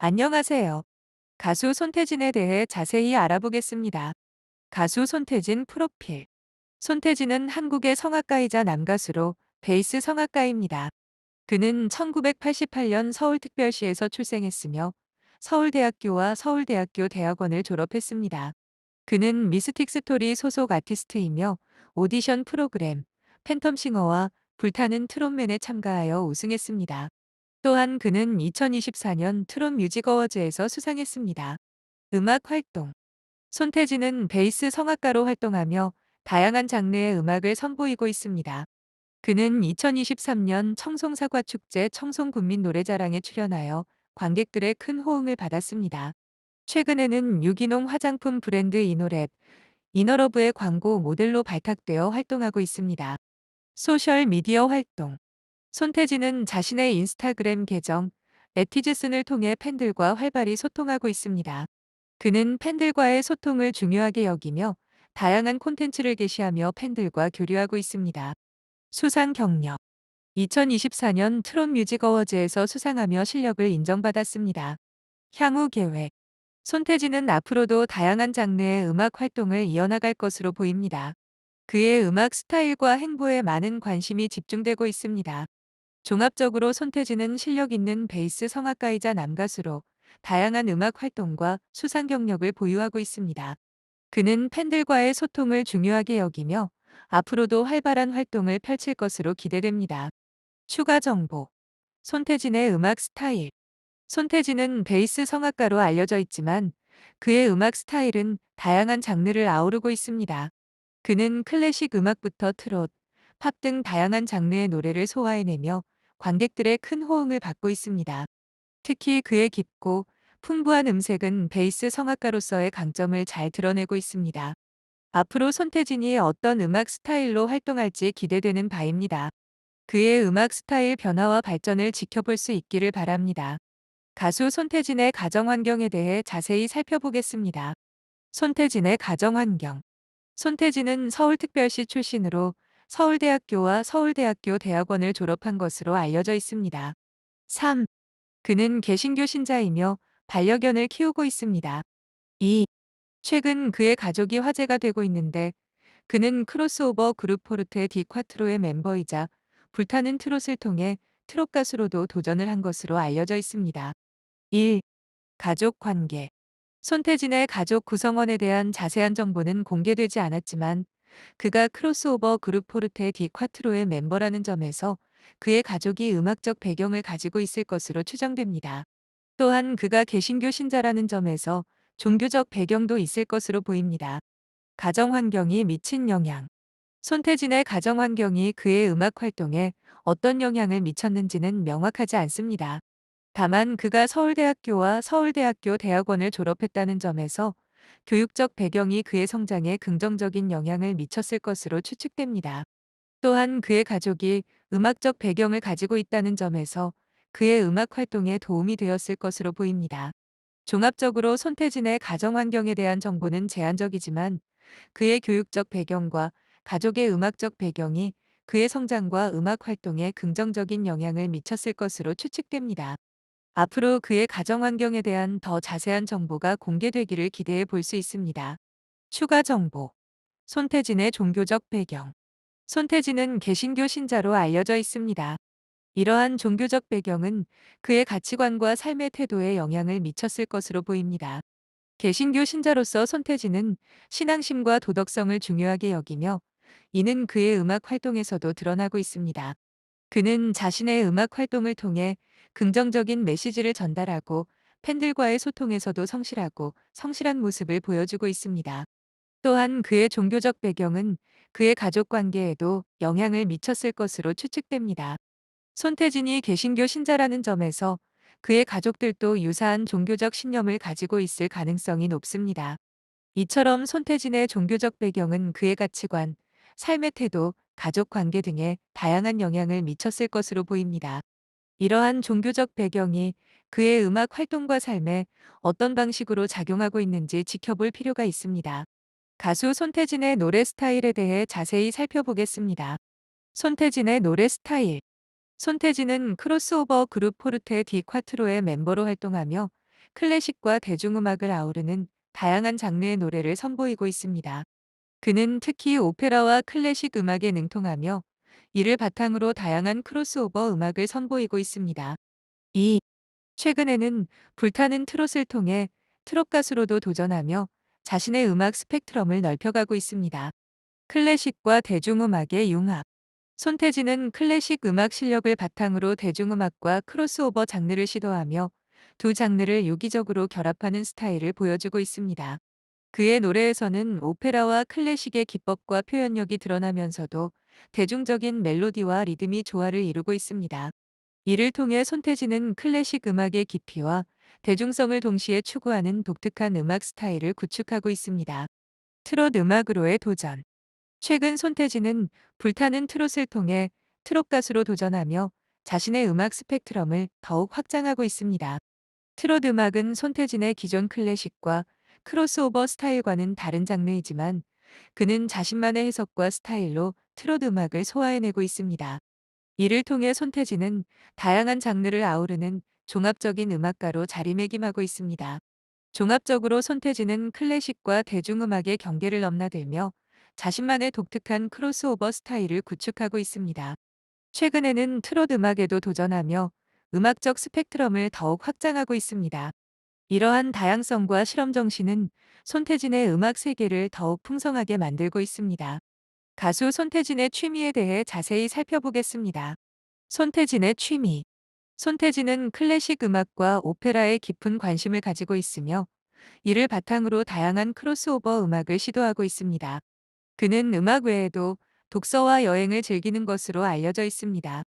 안녕하세요. 가수 손태진에 대해 자세히 알아보겠습니다. 가수 손태진 프로필. 손태진은 한국의 성악가이자 남가수로 베이스 성악가입니다. 그는 1988년 서울특별시에서 출생했으며 서울대학교와 서울대학교 대학원을 졸업했습니다. 그는 미스틱 스토리 소속 아티스트이며 오디션 프로그램 팬텀싱어와 불타는 트롯맨에 참가하여 우승했습니다. 또한 그는 2024년 트롯 뮤직 어워즈에서 수상했습니다. 음악 활동 손태진은 베이스 성악가로 활동하며 다양한 장르의 음악을 선보이고 있습니다. 그는 2023년 청송사과축제 청송군민 노래자랑에 출연하여 관객들의 큰 호응을 받았습니다. 최근에는 유기농 화장품 브랜드 이노랩, 이너러브의 광고 모델로 발탁되어 활동하고 있습니다. 소셜 미디어 활동 손태진은 자신의 인스타그램 계정 에티즈슨을 통해 팬들과 활발히 소통하고 있습니다. 그는 팬들과의 소통을 중요하게 여기며 다양한 콘텐츠를 게시하며 팬들과 교류하고 있습니다. 수상 경력 2024년 트롯 뮤직 어워즈에서 수상하며 실력을 인정받았습니다. 향후 계획 손태진은 앞으로도 다양한 장르의 음악 활동을 이어나갈 것으로 보입니다. 그의 음악 스타일과 행보에 많은 관심이 집중되고 있습니다. 종합적으로 손태진은 실력 있는 베이스 성악가이자 남가수로 다양한 음악 활동과 수상 경력을 보유하고 있습니다. 그는 팬들과의 소통을 중요하게 여기며 앞으로도 활발한 활동을 펼칠 것으로 기대됩니다. 추가 정보 손태진의 음악 스타일 손태진은 베이스 성악가로 알려져 있지만 그의 음악 스타일은 다양한 장르를 아우르고 있습니다. 그는 클래식 음악부터 트롯, 팝 등 다양한 장르의 노래를 소화해내며 관객들의 큰 호응을 받고 있습니다. 특히 그의 깊고 풍부한 음색은 베이스 성악가로서의 강점을 잘 드러내고 있습니다. 앞으로 손태진이 어떤 음악 스타일로 활동할지 기대되는 바입니다. 그의 음악 스타일 변화와 발전을 지켜볼 수 있기를 바랍니다. 가수 손태진의 가정 환경에 대해 자세히 살펴보겠습니다. 손태진의 가정 환경. 손태진은 서울특별시 출신으로 서울대학교와 서울대학교 대학원을 졸업한 것으로 알려져 있습니다. 3. 그는 개신교 신자이며 반려견을 키우고 있습니다. 2. 최근 그의 가족이 화제가 되고 있는데 그는 크로스오버 그룹 포르테 디콰트로의 멤버이자 불타는 트롯을 통해 트롯 가수로도 도전을 한 것으로 알려져 있습니다. 1. 가족 관계 손태진의 가족 구성원에 대한 자세한 정보는 공개되지 않았지만 그가 크로스오버 그룹 포르테 디 콰트로의 멤버라는 점에서 그의 가족이 음악적 배경을 가지고 있을 것으로 추정됩니다. 또한 그가 개신교 신자라는 점에서 종교적 배경도 있을 것으로 보입니다. 가정 환경이 미친 영향. 손태진의 가정 환경이 그의 음악 활동에 어떤 영향을 미쳤는지는 명확하지 않습니다. 다만 그가 서울대학교와 서울대학교 대학원을 졸업했다는 점에서 교육적 배경이 그의 성장에 긍정적인 영향을 미쳤을 것으로 추측됩니다. 또한 그의 가족이 음악적 배경을 가지고 있다는 점에서 그의 음악 활동에 도움이 되었을 것으로 보입니다. 종합적으로 손태진의 가정 환경에 대한 정보는 제한적이지만 그의 교육적 배경과 가족의 음악적 배경이 그의 성장과 음악 활동에 긍정적인 영향을 미쳤을 것으로 추측됩니다. 앞으로 그의 가정 환경에 대한 더 자세한 정보가 공개되기를 기대해 볼 수 있습니다. 추가 정보. 손태진의 종교적 배경. 손태진은 개신교 신자로 알려져 있습니다. 이러한 종교적 배경은 그의 가치관과 삶의 태도에 영향을 미쳤을 것으로 보입니다. 개신교 신자로서 손태진은 신앙심과 도덕성을 중요하게 여기며 이는 그의 음악 활동에서도 드러나고 있습니다. 그는 자신의 음악 활동을 통해 긍정적인 메시지를 전달하고 팬들과의 소통에서도 성실하고 성실한 모습을 보여주고 있습니다. 또한 그의 종교적 배경은 그의 가족 관계에도 영향을 미쳤을 것으로 추측됩니다. 손태진이 개신교 신자라는 점에서 그의 가족들도 유사한 종교적 신념을 가지고 있을 가능성이 높습니다. 이처럼 손태진의 종교적 배경은 그의 가치관, 삶의 태도, 가족 관계 등에 다양한 영향을 미쳤을 것으로 보입니다. 이러한 종교적 배경이 그의 음악 활동과 삶에 어떤 방식으로 작용하고 있는지 지켜볼 필요가 있습니다. 가수 손태진의 노래 스타일에 대해 자세히 살펴보겠습니다. 손태진의 노래 스타일. 손태진은 크로스오버 그룹 포르테 디 콰트로의 멤버로 활동하며 클래식과 대중음악을 아우르는 다양한 장르의 노래를 선보이고 있습니다. 그는 특히 오페라와 클래식 음악에 능통하며 이를 바탕으로 다양한 크로스오버 음악을 선보이고 있습니다. 2. 최근에는 불타는 트롯을 통해 트롯 가수로도 도전하며 자신의 음악 스펙트럼을 넓혀가고 있습니다. 클래식과 대중음악의 융합. 손태진은 클래식 음악 실력을 바탕으로 대중음악과 크로스오버 장르를 시도하며 두 장르를 유기적으로 결합하는 스타일을 보여주고 있습니다. 그의 노래에서는 오페라와 클래식의 기법과 표현력이 드러나면서도 대중적인 멜로디와 리듬이 조화를 이루고 있습니다. 이를 통해 손태진은 클래식 음악의 깊이와 대중성을 동시에 추구하는 독특한 음악 스타일을 구축하고 있습니다. 트롯 음악으로의 도전. 최근 손태진은 불타는 트롯을 통해 트롯 가수로 도전하며 자신의 음악 스펙트럼을 더욱 확장하고 있습니다. 트롯 음악은 손태진의 기존 클래식과 크로스오버 스타일과는 다른 장르이지만 그는 자신만의 해석과 스타일로 트롯 음악을 소화해내고 있습니다. 이를 통해 손태진은 다양한 장르를 아우르는 종합적인 음악가로 자리매김하고 있습니다. 종합적으로 손태진은 클래식과 대중음악의 경계를 넘나들며 자신만의 독특한 크로스오버 스타일을 구축하고 있습니다. 최근에는 트롯 음악에도 도전하며 음악적 스펙트럼을 더욱 확장하고 있습니다. 이러한 다양성과 실험 정신은 손태진의 음악 세계를 더욱 풍성하게 만들고 있습니다. 가수 손태진의 취미에 대해 자세히 살펴보겠습니다. 손태진의 취미. 손태진은 클래식 음악과 오페라에 깊은 관심을 가지고 있으며 이를 바탕으로 다양한 크로스오버 음악을 시도하고 있습니다. 그는 음악 외에도 독서와 여행을 즐기는 것으로 알려져 있습니다.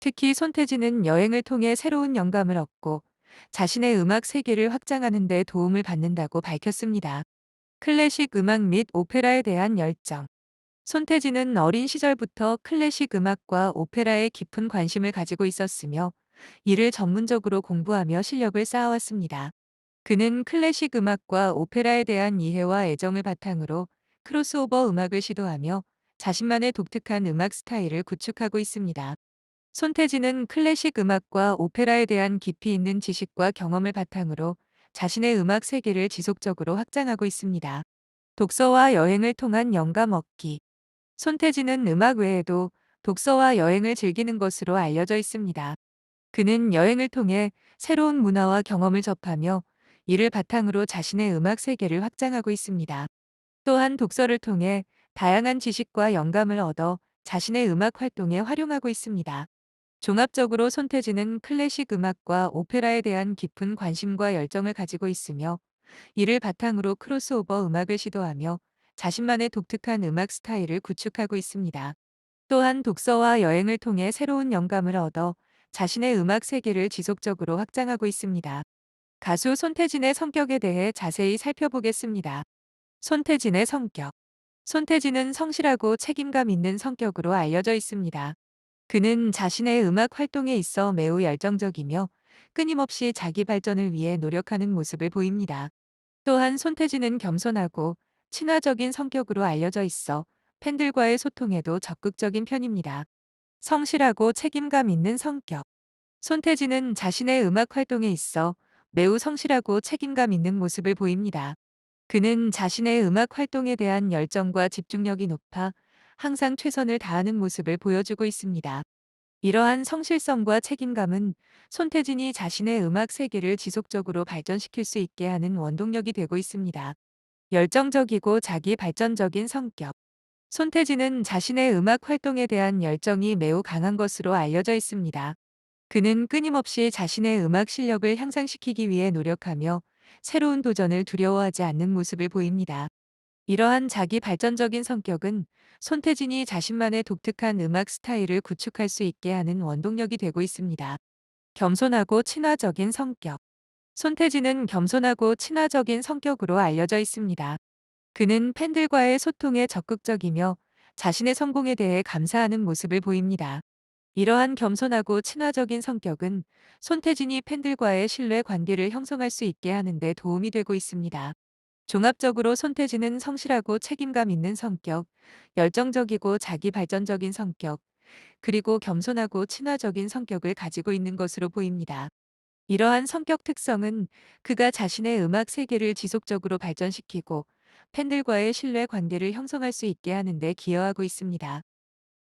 특히 손태진은 여행을 통해 새로운 영감을 얻고 자신의 음악 세계를 확장하는 데 도움을 받는다고 밝혔습니다. 클래식 음악 및 오페라에 대한 열정. 손태진은 어린 시절부터 클래식 음악과 오페라에 깊은 관심을 가지고 있었으며 이를 전문적으로 공부하며 실력을 쌓아왔습니다. 그는 클래식 음악과 오페라에 대한 이해와 애정을 바탕으로 크로스오버 음악을 시도하며 자신만의 독특한 음악 스타일을 구축하고 있습니다. 손태진은 클래식 음악과 오페라에 대한 깊이 있는 지식과 경험을 바탕으로 자신의 음악 세계를 지속적으로 확장하고 있습니다. 독서와 여행을 통한 영감 얻기. 손태진은 음악 외에도 독서와 여행을 즐기는 것으로 알려져 있습니다. 그는 여행을 통해 새로운 문화와 경험을 접하며 이를 바탕으로 자신의 음악 세계를 확장하고 있습니다. 또한 독서를 통해 다양한 지식과 영감을 얻어 자신의 음악 활동에 활용하고 있습니다. 종합적으로 손태진은 클래식 음악과 오페라에 대한 깊은 관심과 열정을 가지고 있으며 이를 바탕으로 크로스오버 음악을 시도하며 자신만의 독특한 음악 스타일을 구축하고 있습니다. 또한 독서와 여행을 통해 새로운 영감을 얻어 자신의 음악 세계를 지속적으로 확장하고 있습니다. 가수 손태진의 성격에 대해 자세히 살펴보겠습니다. 손태진의 성격. 손태진은 성실하고 책임감 있는 성격으로 알려져 있습니다. 그는 자신의 음악 활동에 있어 매우 열정적이며 끊임없이 자기 발전을 위해 노력하는 모습을 보입니다. 또한 손태진은 겸손하고 친화적인 성격으로 알려져 있어 팬들과의 소통에도 적극적인 편입니다. 성실하고 책임감 있는 성격. 손태진은 자신의 음악 활동에 있어 매우 성실하고 책임감 있는 모습을 보입니다. 그는 자신의 음악 활동에 대한 열정과 집중력이 높아 항상 최선을 다하는 모습을 보여주고 있습니다. 이러한 성실성과 책임감은 손태진이 자신의 음악 세계를 지속적으로 발전시킬 수 있게 하는 원동력이 되고 있습니다. 열정적이고 자기 발전적인 성격. 손태진은 자신의 음악 활동에 대한 열정이 매우 강한 것으로 알려져 있습니다. 그는 끊임없이 자신의 음악 실력을 향상시키기 위해 노력하며 새로운 도전을 두려워하지 않는 모습을 보입니다. 이러한 자기 발전적인 성격은 손태진이 자신만의 독특한 음악 스타일을 구축할 수 있게 하는 원동력이 되고 있습니다. 겸손하고 친화적인 성격. 손태진은 겸손하고 친화적인 성격으로 알려져 있습니다. 그는 팬들과의 소통에 적극적이며 자신의 성공에 대해 감사하는 모습을 보입니다. 이러한 겸손하고 친화적인 성격은 손태진이 팬들과의 신뢰 관계를 형성할 수 있게 하는 데 도움이 되고 있습니다. 종합적으로 손태진은 성실하고 책임감 있는 성격, 열정적이고 자기 발전적인 성격, 그리고 겸손하고 친화적인 성격을 가지고 있는 것으로 보입니다. 이러한 성격 특성은 그가 자신의 음악 세계를 지속적으로 발전시키고 팬들과의 신뢰 관계를 형성할 수 있게 하는 데 기여하고 있습니다.